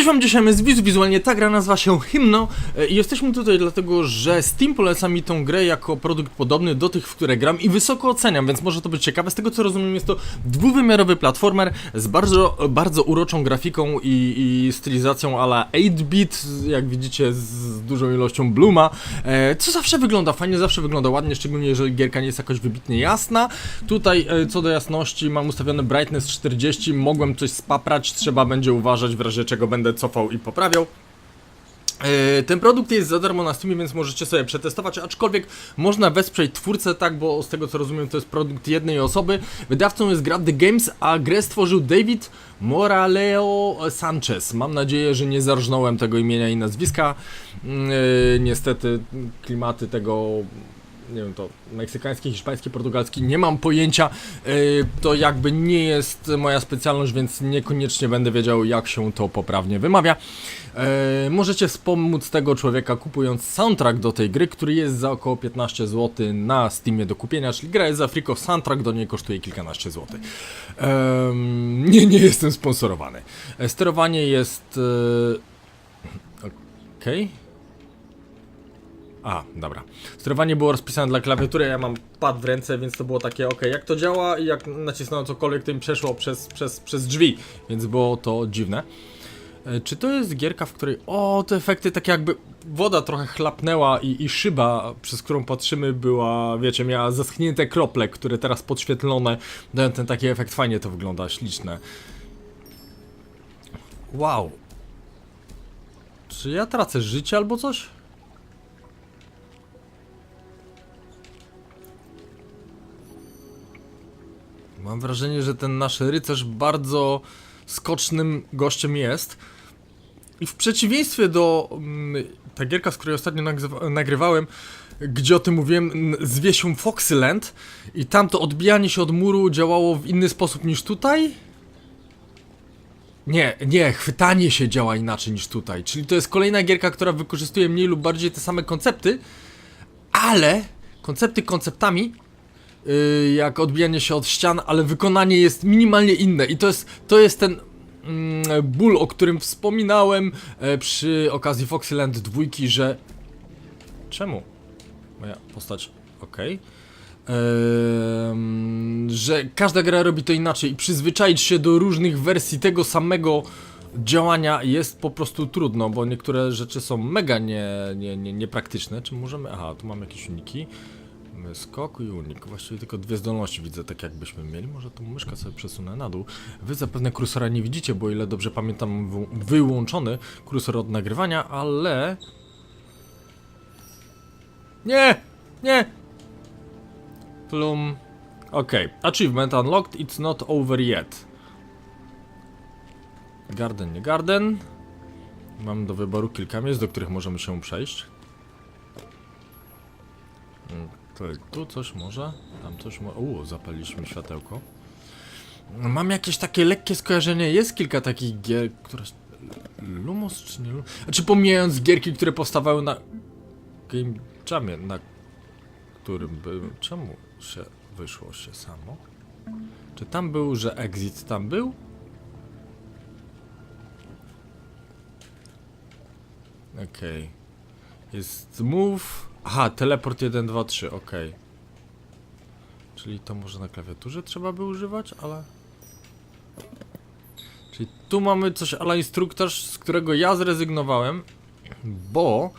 Cześć wam, dzisiaj jest Wiz, wizualnie ta gra nazywa się Hymno e, i jesteśmy tutaj dlatego, że Steam poleca mi tą grę jako produkt podobny do tych, w które gram i wysoko oceniam, więc może to być ciekawe. Z tego co rozumiem jest to dwuwymiarowy platformer z bardzo, bardzo uroczą grafiką i, i stylizacją ala 8-bit, jak widzicie z dużą ilością bluma, e, co zawsze wygląda fajnie, zawsze wygląda ładnie, szczególnie jeżeli gierka nie jest jakoś wybitnie jasna. Tutaj e, co do jasności mam ustawiony brightness 40, mogłem coś spaprać, trzeba będzie uważać w razie czego będę cofał i poprawiał. E, Ten produkt jest za darmo na Steamie, więc możecie sobie przetestować, aczkolwiek można wesprzeć twórcę, tak, bo z tego co rozumiem to jest produkt jednej osoby. Wydawcą jest Grab The Games, a grę stworzył David Moraleo Sanchez. Mam nadzieję, że nie zarżnąłem tego imienia i nazwiska. E, Niestety klimaty tego nie wiem, to meksykański, hiszpański, portugalski, nie mam pojęcia. Yy, to jakby nie jest moja specjalność, więc niekoniecznie będę wiedział, jak się to poprawnie wymawia. Yy, możecie wspomóc tego człowieka kupując soundtrack do tej gry, który jest za około 15 zł na Steamie do kupienia, czyli gra jest za friko, soundtrack do niej kosztuje kilkanaście złotych. Nie, nie jestem sponsorowany. Yy, sterowanie jest... Okej. A, dobra. Sterowanie było rozpisane dla klawiatury, ja mam pad w ręce, więc to było takie, ok, jak to działa i jak nacisnąłem cokolwiek, to mi przeszło przez, przez, przez drzwi, więc było to dziwne. E, Czy to jest gierka, w której, o, te efekty, tak jakby woda trochę chlapnęła i, i szyba, przez którą patrzymy, była, wiecie, miała zaschnięte krople, które teraz podświetlone dają ten taki efekt, fajnie to wygląda, śliczne. Wow. Czy ja tracę życie albo coś? Mam wrażenie, że ten nasz rycerz bardzo skocznym gościem jest. I w przeciwieństwie do mm, ta gierka, z której ostatnio nagrywałem, gdzie o tym mówiłem, zwie się Foxyland i tam to odbijanie się od muru działało w inny sposób niż tutaj. Nie, nie, chwytanie się działa inaczej niż tutaj. Czyli to jest kolejna gierka, która wykorzystuje mniej lub bardziej te same koncepty, ale koncepty konceptami, yy, jak odbijanie się od ścian, ale wykonanie jest minimalnie inne i to jest, to jest ten mm, ból, o którym wspominałem e, przy okazji Foxyland 2, że... Czemu? Moja postać... okej. Ehm, że każda gra robi to inaczej i przyzwyczaić się do różnych wersji tego samego działania jest po prostu trudno, bo niektóre rzeczy są mega nie, nie, nie, niepraktyczne. Czy możemy... Aha, tu mamy jakieś uniki. Mamy Skok i unik. Właściwie tylko dwie zdolności widzę, tak jakbyśmy mieli. Może tą myszkę sobie przesunę na dół. Wy zapewne kursora nie widzicie, bo ile dobrze pamiętam, wyłączony kursor od nagrywania, ale... Nie! Nie! Plum. Okej. Achievement unlocked, it's not over yet. Garden, nie garden. Mam do wyboru kilka miejsc, do których możemy się przejść. To tu coś może, tam coś może. Uuu, zapaliliśmy światełko. Mam jakieś takie lekkie skojarzenie. Jest kilka takich gier, które. Lumos czy nie Lumos? Znaczy, pomijając gierki, które powstawały na. Game Jamie, na którym był. Czemu się wyszło się samo? Czy tam był, że exit tam był? Okej. Jest move. Aha, teleport 1, 2, 3, okej. Czyli to może na klawiaturze trzeba by używać, ale... Czyli tu mamy coś ala instruktaż, z którego ja zrezygnowałem, bo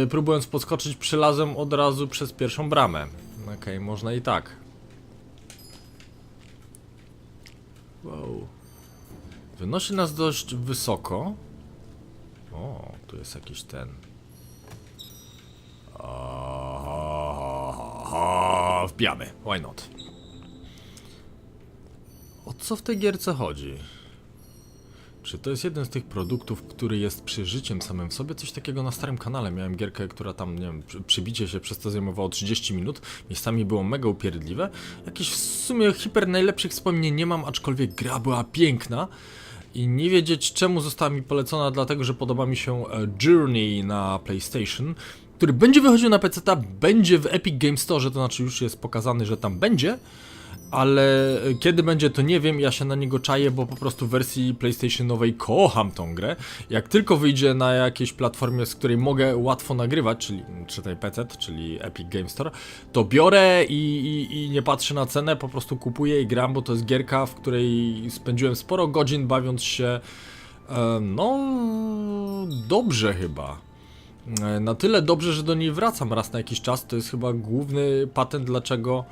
yy, próbując podskoczyć przylazłem od razu przez pierwszą bramę. Okej, można i tak. Wow. Wynosi nas dość wysoko. O, tu jest jakiś ten. Wbijamy, why not? O co w tej gierce chodzi? Czy to jest jeden z tych produktów, który jest przeżyciem samym w sobie? Coś takiego na starym kanale. Miałem gierkę, która tam, nie wiem, przy- przybicie się przez to zajmowało 30 minut. Miejscami było mega upierdliwe. Jakieś w sumie hiper najlepszych wspomnień nie mam, aczkolwiek gra była piękna. I nie wiedzieć czemu została mi polecona, dlatego że podoba mi się e, Journey na PlayStation, który będzie wychodził na PC, będzie w Epic Game Store, to znaczy już jest pokazany, że tam będzie. ale kiedy będzie to nie wiem, ja się na niego czaję, bo po prostu w wersji PlayStationowej kocham tą grę. Jak tylko wyjdzie na jakiejś platformie, z której mogę łatwo nagrywać, czyli czytaj PC, czyli Epic Game Store, to biorę i, i, i nie patrzę na cenę, po prostu kupuję i gram, bo to jest gierka, w której spędziłem sporo godzin bawiąc się, e, no, dobrze chyba. E, Na tyle dobrze, że do niej wracam raz na jakiś czas. To jest chyba główny patent, dlaczego.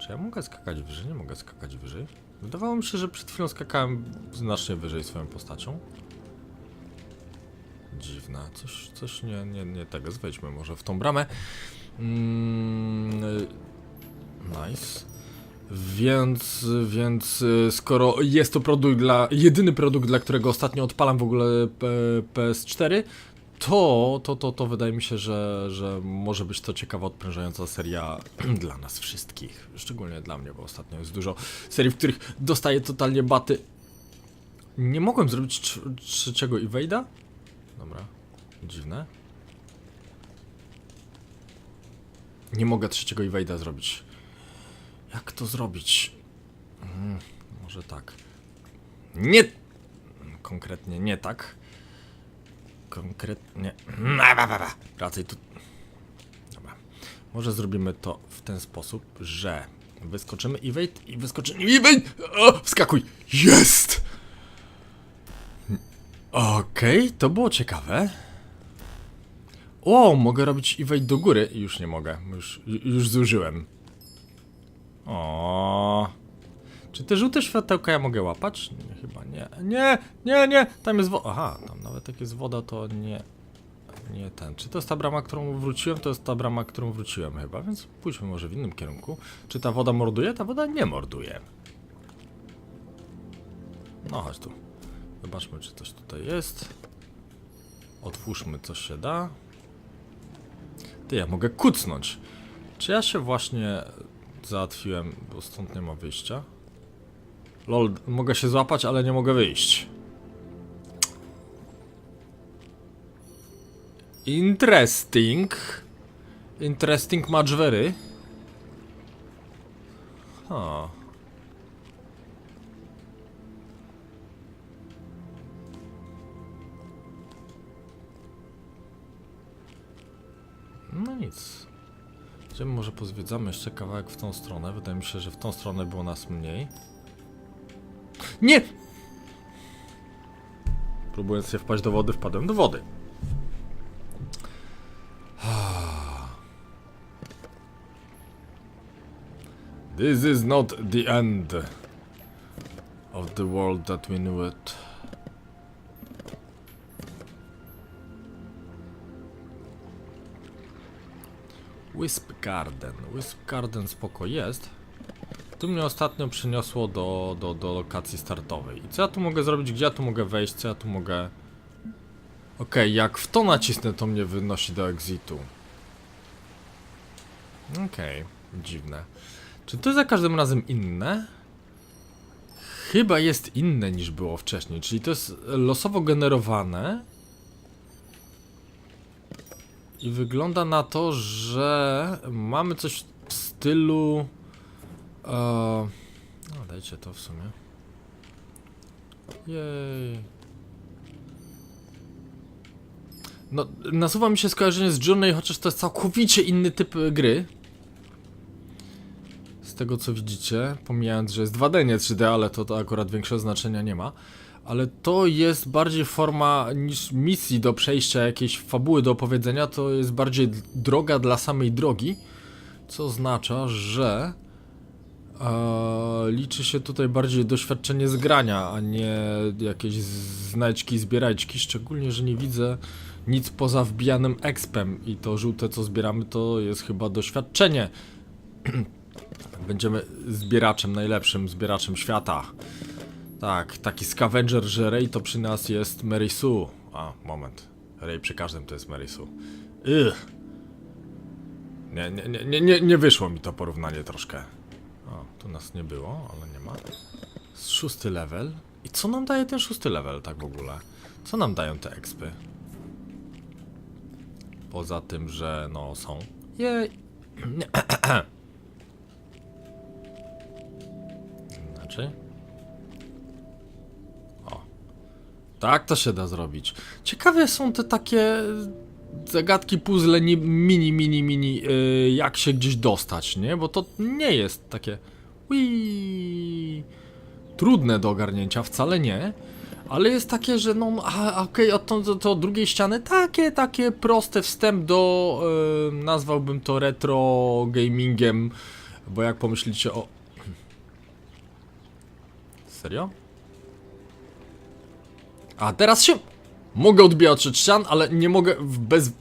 Czy ja mogę skakać wyżej? Nie mogę skakać wyżej. Wydawało mi się, że przed chwilą skakałem znacznie wyżej swoją postacią. Dziwna, coś, coś nie, nie, nie tego. Wejdźmy może w tą bramę. Mm, y, nice. Więc, więc y, skoro jest to produkt dla, jedyny produkt, dla którego ostatnio odpalam w ogóle P- PS4, to, to, to, to wydaje mi się, że, że może być to ciekawa, odprężająca seria dla nas wszystkich. Szczególnie dla mnie, bo ostatnio jest dużo serii, w których dostaję totalnie baty. Nie mogłem zrobić trz- trzeciego Evade'a? Dobra, dziwne. Nie mogę trzeciego Evade'a zrobić. Jak to zrobić? Mm, może tak. Nie! Konkretnie nie tak. Konkretnie. Ba. Wracaj tu. Dobra. Może zrobimy to w ten sposób, że wyskoczymy evade i wyskoczymy evade. O, wskakuj! Jest! Okej, to było ciekawe. O, mogę robić evade do góry. Już nie mogę. Już, już zużyłem. O. Czy te żółte światełka ja mogę łapać? Nie, chyba nie. Nie, nie, nie. Tam jest woda. Aha, tam nawet jak jest woda, to nie. Nie ten. Czy to jest ta brama, którą wróciłem? To jest ta brama, którą wróciłem chyba, więc pójdźmy może w innym kierunku. Czy ta woda morduje? Ta woda nie morduje. No chodź tu. Zobaczmy, czy coś tutaj jest. Otwórzmy, co się da. Ty, ja mogę kucnąć. Czy ja się właśnie załatwiłem, bo stąd nie ma wyjścia? Lol, mogę się złapać, ale nie mogę wyjść. Interesting. Interesting much very. Ha. No nic. Może pozwiedzamy jeszcze kawałek w tą stronę. Wydaje mi się, że w tą stronę było nas mniej. Nie! Próbując się wpaść do wody, wpadłem do wody. This is not the end of the world that we knew it. Wisp Garden. Wisp Garden spoko jest. Tu mnie ostatnio przyniosło do, do, do lokacji startowej. I co ja tu mogę zrobić? Gdzie ja tu mogę wejść? Co ja tu mogę... Okej, jak w to nacisnę, to mnie wynosi do exitu. Okej, dziwne. Czy to jest za każdym razem inne? Chyba jest inne niż było wcześniej, czyli to jest losowo generowane. I wygląda na to, że mamy coś w stylu. E, no, dajcie to w sumie. Jej. No, nasuwa mi się skojarzenie z Journey, chociaż to jest całkowicie inny typ e, gry. Z tego co widzicie, pomijając, że jest 2D, nie 3D, ale to, to akurat większego znaczenia nie ma. Ale to jest bardziej forma niż misji do przejścia, jakiejś fabuły do opowiedzenia, to jest bardziej droga dla samej drogi, co oznacza, że liczy się tutaj bardziej doświadczenie z grania, a nie jakieś znajdźki, zbierajczki, szczególnie, że nie widzę nic poza wbijanym expem i to żółte co zbieramy to jest chyba doświadczenie. Będziemy zbieraczem, najlepszym zbieraczem świata. Tak, taki scavenger, że Ray to przy nas jest Mary Sue. A, moment. Ray przy każdym to jest Mary Sue. Nie, nie, nie, nie, nie wyszło mi to porównanie troszkę. O, tu nas nie było, ale nie ma. Szósty level. I co nam daje ten szósty level tak w ogóle? Co nam dają te expy? Poza tym, że no są. Jej. inaczej. O. Tak to się da zrobić. Ciekawe są te takie zagadki, puzzle ni- mini, mini, mini, yy, jak się gdzieś dostać, nie? Bo to nie jest takie ui, trudne do ogarnięcia, wcale nie. Ale jest takie, że no, a, okej, od to, to, to drugiej ściany, takie, takie proste wstęp do, yy, nazwałbym to retro gamingiem, bo jak pomyślicie o... Serio? A teraz się... Mogę odbijać od ścian, ale nie mogę w bez...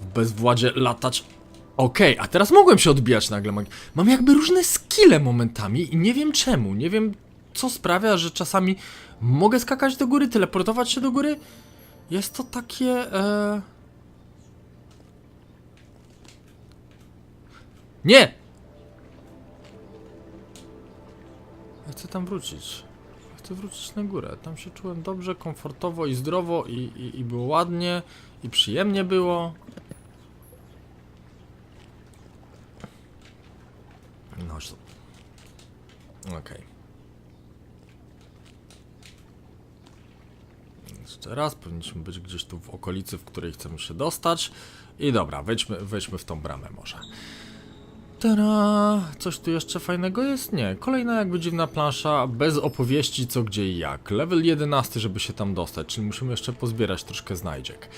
W bezwładzie latać. Okej, a teraz mogłem się odbijać nagle. Mam jakby różne skille momentami i nie wiem czemu. Nie wiem, co sprawia, że czasami mogę skakać do góry, teleportować się do góry. Jest to takie... E... Nie! Chcę tam wrócić. Chcę wrócić na górę. Tam się czułem dobrze, komfortowo i zdrowo i, i, i było ładnie i przyjemnie było. No. Okej. Jeszcze raz, powinniśmy być gdzieś tu w okolicy, w której chcemy się dostać. I dobra, wejdźmy, wejdźmy w tą bramę może. Tada! Coś tu jeszcze fajnego jest? Nie. Kolejna jakby dziwna plansza, bez opowieści co, gdzie i jak. Level 11, żeby się tam dostać, czyli musimy jeszcze pozbierać troszkę znajdziek.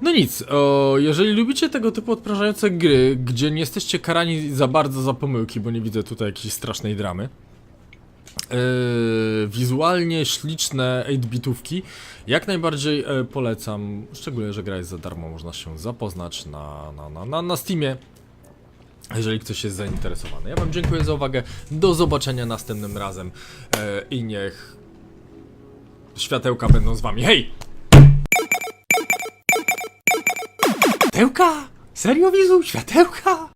No nic, o, jeżeli lubicie tego typu odprężające gry, gdzie nie jesteście karani za bardzo za pomyłki, bo nie widzę tutaj jakiejś strasznej dramy, Yy, wizualnie śliczne 8-bitówki. Jak najbardziej e, polecam, szczególnie, że gra jest za darmo, można się zapoznać na, na, na, na, na Steamie. Jeżeli ktoś jest zainteresowany. Ja Wam dziękuję za uwagę. Do zobaczenia następnym razem. E, I niech światełka będą z Wami. Hej! Światełka? Serio, Wizu? Światełka?